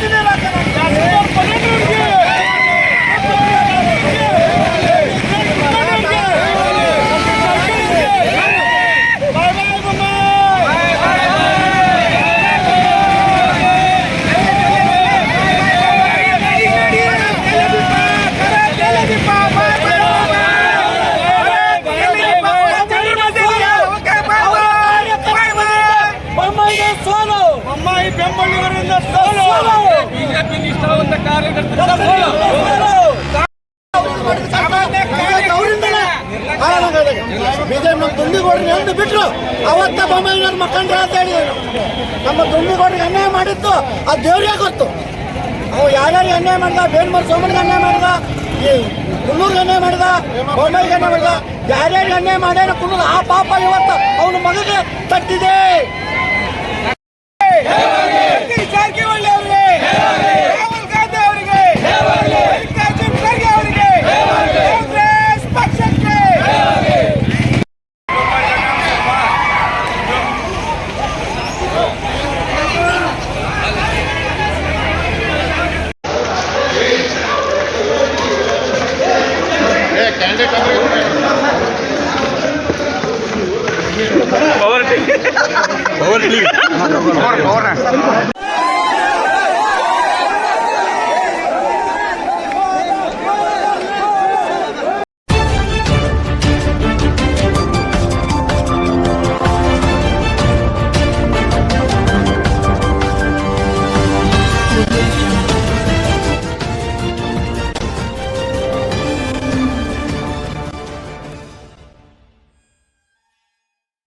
ಬೊಮ್ಮಾಯಿಗೆ ಸೋಲು. ಬೊಮ್ಮಾಯಿ ಬೆಂಬಲಿಗರಿಂದ ಸೋಲು. ಬಿಜೆಪಿ ನಿಷ್ಠಾವಂತ ಬಿಜೆಪಿ ನಮ್ಮ ದುಂಡಿಗೌಡ್ರಿಗೆ ಎಂದು ಬಿಟ್ರು. ಅವತ್ತ ಬೊಮ್ಮಾಯಿನ ಮಕ್ಕಂಡ್ರ ಅಂತ ಹೇಳಿದ್ರು. ನಮ್ಮ ದುಂಡಿಗೌಡ್ರಿಗೆ ಅನ್ಯಾಯ ಮಾಡಿತ್ತು. ಆ ದೇವ್ರಿಗೆ ಗೊತ್ತು. ಅವು ಯಾರ್ಯಾರಿಗೆ ಅನ್ಯಾಯ ಮಾಡ್ದ? ಬೇನ್ಮರ್ ಸೋಮನಿಗೆ ಅನ್ಯಾಯ ಮಾಡ್ದ? ಈ ಕುನ್ನೂರಿಗೆ ಅನ್ಯಾಯ ಮಾಡ್ದ? ಬೊಮ್ಮಾಯಿಗೆ ಅನ್ಯಾಯ ಮಾಡ್ದ? ಯಾರ್ಯಾರಿಗೆ ಅನ್ಯಾಯ ಮಾಡ್ಯಾನ ಕುನ್ನೂರು ಆ ಪಾಪ ಇವತ್ತು ಅವನ ಮಗಗೆ ತಟ್ಟಿದೆ. Por favor, por favor.